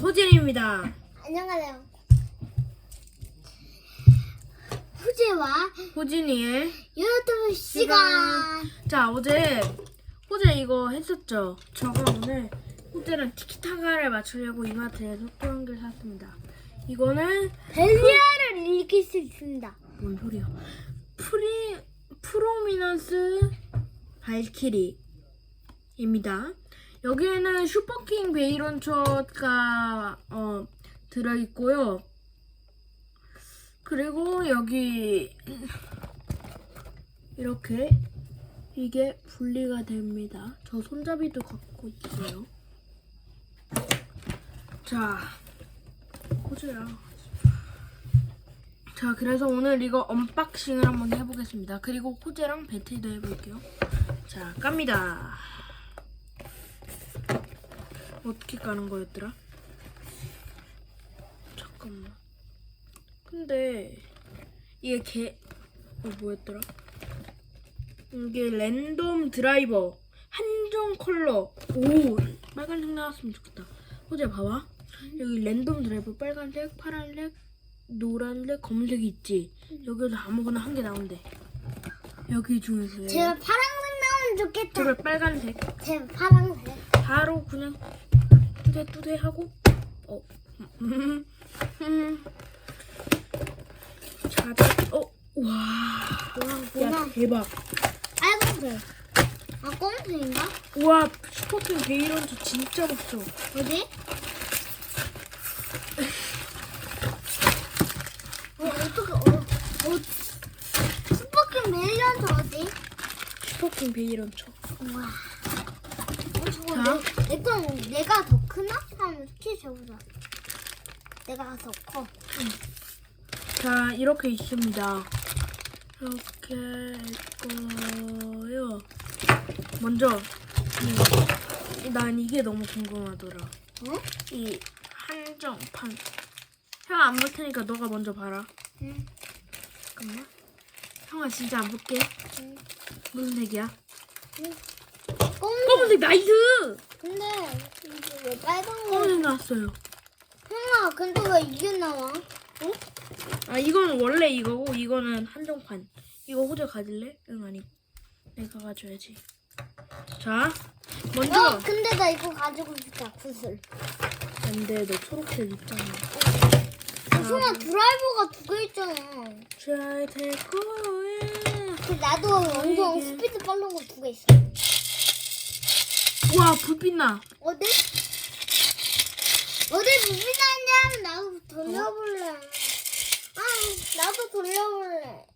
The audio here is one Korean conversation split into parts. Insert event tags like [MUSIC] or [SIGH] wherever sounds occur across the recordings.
호진입니다. 안녕하세요. 후지와 호진이의 유튜브 시간. 자 어제 호재 이거 했었죠. 저가 오늘 호재랑 티키타카를 맞추려고 이마트에서 또 한 개 샀습니다. 이거는 벨리아를 읽을 수 있습니다. 뭔 소리야? 프리 프로미넌스 발키리입니다. 여기에는 슈퍼킹 베이론초가 어, 들어 있고요. 그리고 여기 이렇게 이게 분리가 됩니다. 저 손잡이도 갖고 있어요. 자, 호주야. 자, 그래서 오늘 이거 언박싱을 한번 해보겠습니다. 그리고 호재랑 배틀도 해볼게요. 자, 깝니다. 어떻게 까는 거였더라? 잠깐만. 근데 이게 개, 어, 뭐였더라? 이게 랜덤 드라이버 한정 컬러. 오, 빨간색 나왔으면 좋겠다. 호재 봐봐. 여기 랜덤 드라이버 빨간색, 파란색, 노란색, 검은색이 있지. 여기서 아무거나 한 개 나온대. 여기 중에서 제가 파란색 나오면 좋겠다. 제발 빨간색. 제가 파란색. 바로 그냥 뚜대 뚜대 하고 어. 음, 음. 자자 어. 와. 와, 야 뭐나? 대박. 빨간색. 아, 검은색인가? 와 슈퍼킹 베이런즈 진짜 멋져. 어디? 어, 어떻게, 어, 어, 슈퍼킹 멜리언트 어디? 슈퍼킹 베이런즈. 우와. 어, 저거 자. 내, 내건 내가 더 크나? 한번 키 재보자. 내가 더 커. 자 이렇게 있습니다. 이렇게 있고요. 먼저 이, 난 이게 너무 궁금하더라. 응? 이 한정판. 형아 안 볼 테니까 너가 먼저 봐라. 응. 잠깐만. 형아 진짜 안 볼게. 응. 무슨 색이야? 검은색. 검은색 나이스! 근데 이게 왜 빨간 거? 검은색 나왔어요. 형아, 근데 왜 이게 나와? 아 이건 원래 이거고 이거는 한정판. 이거 호재 가질래? 응 아니. 내가 가져야지. 자, 먼저 어, 근데 나 이거 가지고 싶다. 구슬. 안돼 너 초록색 있잖아. 어, 형아 드라이버가 두 개 있잖아. 잘 될 거야. 그 나도 엄청. 스피드 빠른 거 두 개 있어. 와 불빛 나. 어디? 어디 무비 나냐? 나도 돌려볼래. 아, 나도 돌려볼래.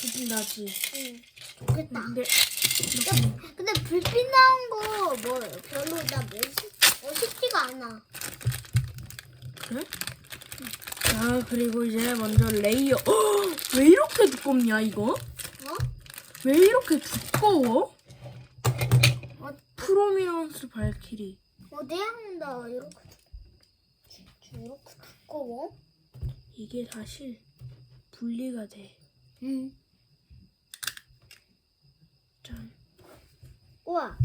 불빛 나지. 응, 좋겠다. 근데 근데 불빛 나온 거 뭐 별로 나 멋있, 멋있지가 않아. 그래? 자 그리고 이제 먼저 레이어. 어, [GASPS] 왜 이렇게 두껍냐 이거? 어? 왜 이렇게 두꺼워? 어 프로미넌스 발키리. 어디야? 나 이렇게 두- 이렇게 두꺼워? 이게 사실 분리가 돼. 응. 짠. 우와.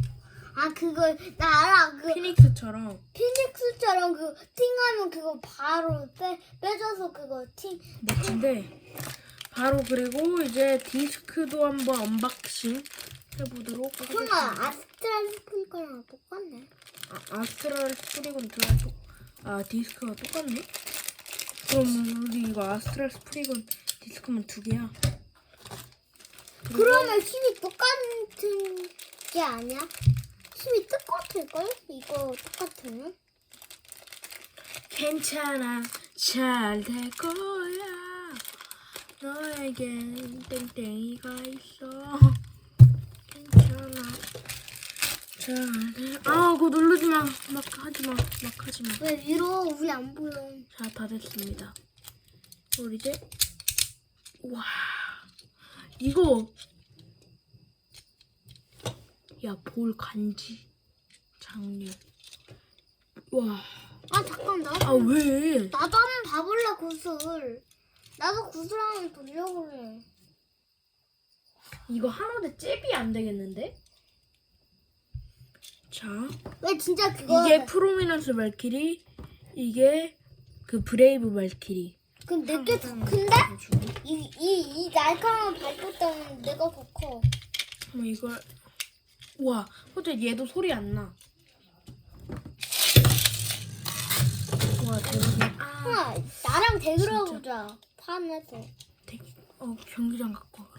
아 그거 나 알아. 그 피닉스처럼 피닉스처럼 그 팅하면 그거 바로 빼 빼줘서 그거 팅. 멋진데 바로 그리고 이제 디스크도 한번 언박싱 해보도록 하겠습니다. 아스트랄 스프링크랑 똑같네. 아, 아스트랄 스프리건 드라이 아 디스크가 똑같네? 그럼 우리 이거 아스트랄 스프리건 디스크만 두 개야. 그러면 힘이 똑같은 게 아니야? 힘이 똑같을 걸? 이거 똑같으면? 괜찮아 잘 될 거야 너에겐 땡땡이가 있어 괜찮아 잘돼아 그거 누르지 마 막 하지 마 막 하지 마 왜 위로 우리 안 보여? 자 다 됐습니다 우리 이제 와 이거 야 볼 간지 장류 와 아 잠깐 나. 아 왜? 나도 한번 봐볼래 구슬. 나도 구슬 한번 돌려볼래. 이거 하나도 잽이 안 되겠는데? 자, 왜 진짜 그거? 이게 프로미넌스 말키리, 이게 그 브레이브 말키리. 그럼 내게 더 큰데? 이 이 이 날카로운 발톱 때문에 내가 더 커. 그럼 이걸 와, 근데 얘도 소리 안 나. 와, 대박이야. 아, 형아 나랑 대결해 보자. 판에서. 되게, 어, 경기장 갖고 와.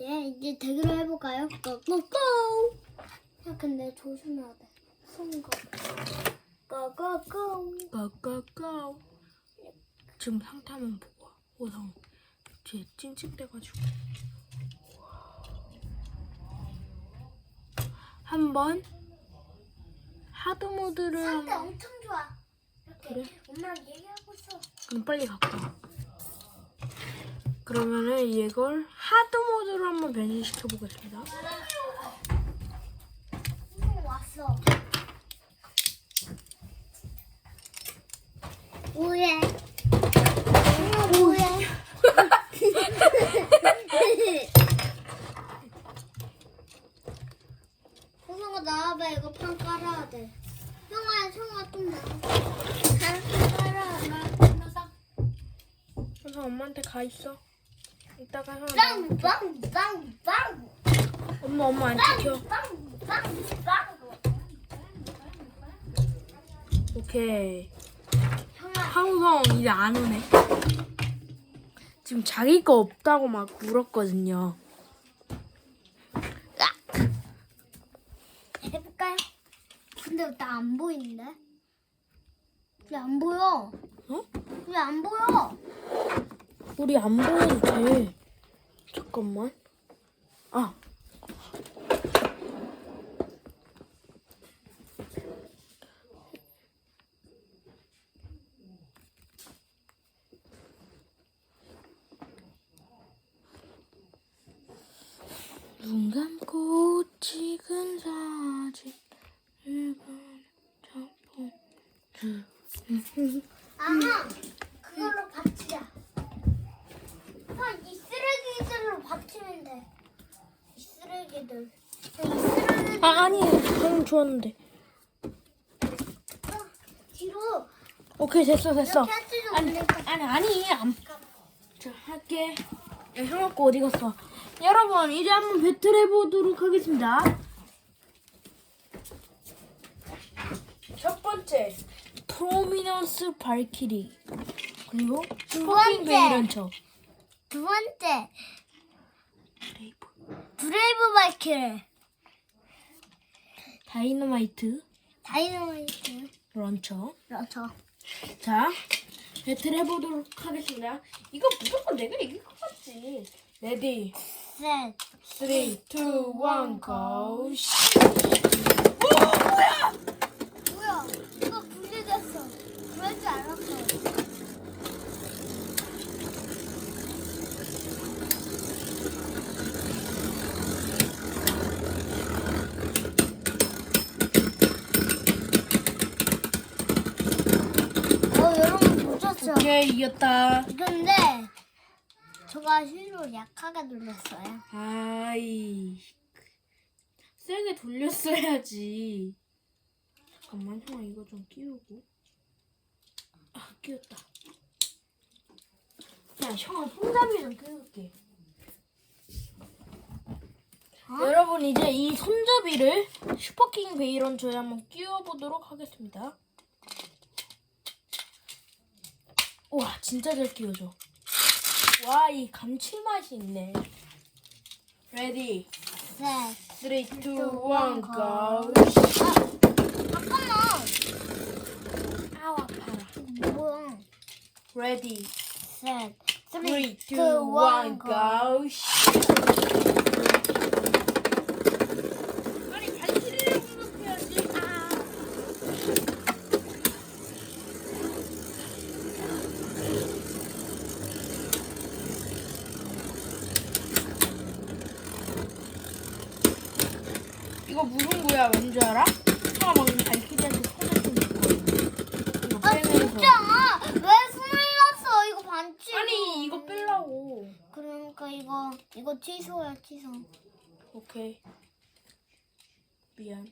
예 이제 대결을 해볼까요? 고고고. 야 근데 조심해야 돼. 손 거. 고고고. 고고고. 지금 한번 보고 와. 오성. 뒤에 찡찡대가지고. 한 번 하드 모드를 상태 엄청 좋아. 이렇게 그래? 엄마랑 얘기하고 있어. 그럼 빨리 갖고 와. 그러면은 이걸 하드 모드로 한번 변신시켜 보겠습니다. 형 왔어. 뭐해? 뭐해? [LAUGHS] 형아 나와봐 이거 판 깔아야 돼. 형아 형아 좀 나와. 판 깔아. 그래서 엄마한테 가 있어. 이따가 형. 빵빵 빵 빵 엄마 엄마 안 지켜. 빵빵빵 빵. 오케이. 형아 황우성 이제 안 오네. 지금 자기 거 없다고 막 울었거든요. 해볼까요? 근데 나 안 보이는데? 왜 안 보여? 어? 왜 안 보여? 우리 안 보여도 돼. 잠깐만. 아. 눈 감고 찍은 사진 일본 작품 아하 그걸로 받치자. 아, 이 쓰레기들로 받치면 돼. 이 아 아니 너무 좋았는데. 뒤로. 오케이 됐어 됐어. 이렇게 아니. 아니 아니 안. 자 할게. 야, 형아 거 어디 갔어? 여러분 이제 한번 배틀 해 보도록 하겠습니다. 첫 번째 프로미넌스 발키리. 그리고 두 번째. 베이런처 두 번째 브 브레이브 바이크를 다이너마이트 다이너마이트 런처 그렇죠. 자, 배틀 해보도록 하겠습니다. 이거 무조건 내가 이길 것 같지. 레디, 셋. 3, 2, 1, go! 뭐야? 이거 분리됐어. 그럴 줄 알았어. 어, 여러분 이겼다. 근데 저가 휠을 약하게 눌렀어요. 아이, 세게 돌렸어야지. 잠깐만, 형아, 이거 좀 끼우고. 아, 끼웠다. 야, 형아, 손잡이 좀 끼울게. 여러분, 이제 이 손잡이를 슈퍼킹 베이런처에 한번 끼워보도록 하겠습니다. 우와, 진짜 잘 끼워져. 와, 이 감칠맛이 있네. 레디, 셋. 3, 2, 1, go! 잠깐만. 아우, 아파라. 이거 뭐야? 레디, 셋. 3, 2, 1, go! 아니, 발키리를 공격해야지. 아. 이거 무슨 거야? 왠줄 알아? 하나 방금 발키리한테 터졌으니까. 이거 아 빼면서. 진짜 왜 숨을 났어 이거 반칙 아니, 이거 빼려고. 그러니까 이거 이거 취소야 취소 오케이. 미안.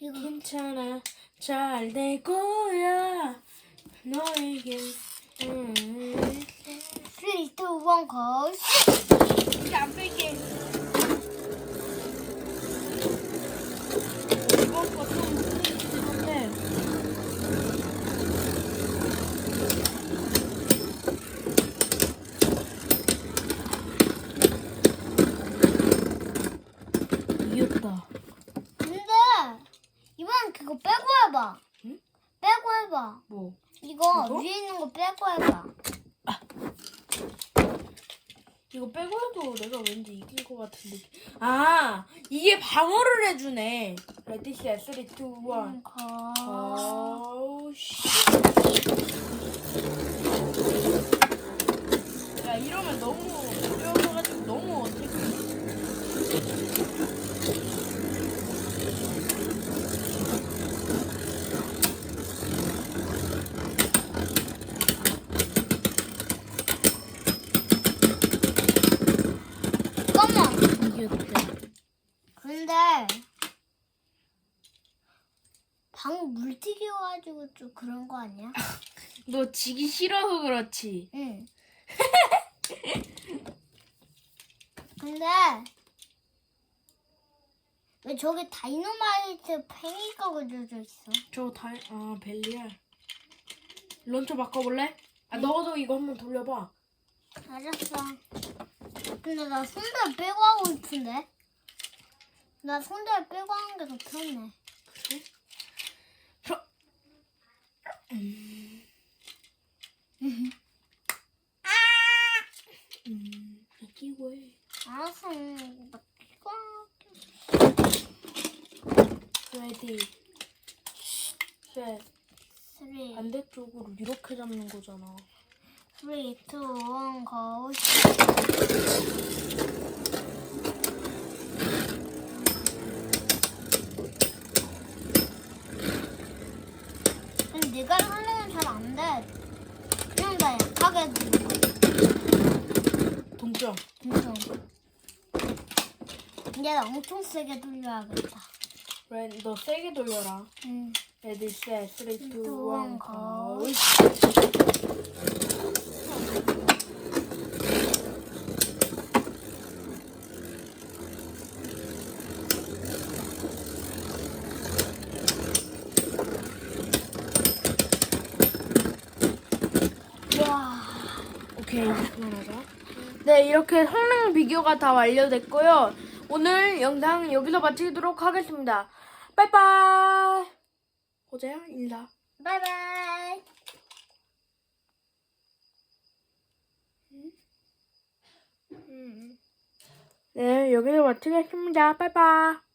이거 괜찮아. 잘 될 거야. 너에게. 음. 3, 2, 1, go. 이게 안 뺄게. 이번 거좀 못해. 이겼다. 근데 이번 그거 빼고 해봐. 응? 빼고 해봐. 뭐? 이거, 이거? 위에 있는 거 빼고 해봐. 이거 빼고 해도 내가 왠지 이길 것 같은데. 아, 이게 방어를 해주네. 셋, 3, 2, 1. 음, 거. 아우 씨. 야 이러면 너무 어려워가지고 너무 어색해. 이겼다. 근데 방 물튀겨가지고 좀 그런 거 아니야? [LAUGHS] 너 지기 싫어서 그렇지. 응. [LAUGHS] 근데 왜 저기 다이너마이트 팽이가 그려져 있어? 저 다, 아 벨리알. 런처 바꿔볼래? 아 너도 이거 한번 돌려봐. 알았어. 근데 나 손들 빼고 하고 싶은데. 나 손들 빼고 하는 게 더 편해. 그래? 음. 음, 끼고 해. 알았어. 할게. 레디. 셋. 쓰리, 반대쪽으로 이렇게 잡는 거잖아. 쓰리, 투, 원, 고. 근데 네가 하려면 잘안 돼. 그냥 나 약하게 해주는 거야. 동점. 엄청. 이제 나 엄청 세게 돌려야겠다. 렌, 너 세게 돌려라. 응. 레디, 셋, 3, 2, 1, two, one, 고. go. 와. 오케이, 그만하자. 네, 이렇게 성능 비교가 다 완료됐고요. 오늘 영상 여기서 마치도록 하겠습니다. 빠이빠이. 호재야, 인사. 바이바이. 네, 여기서 마치겠습니다. 빠이빠이.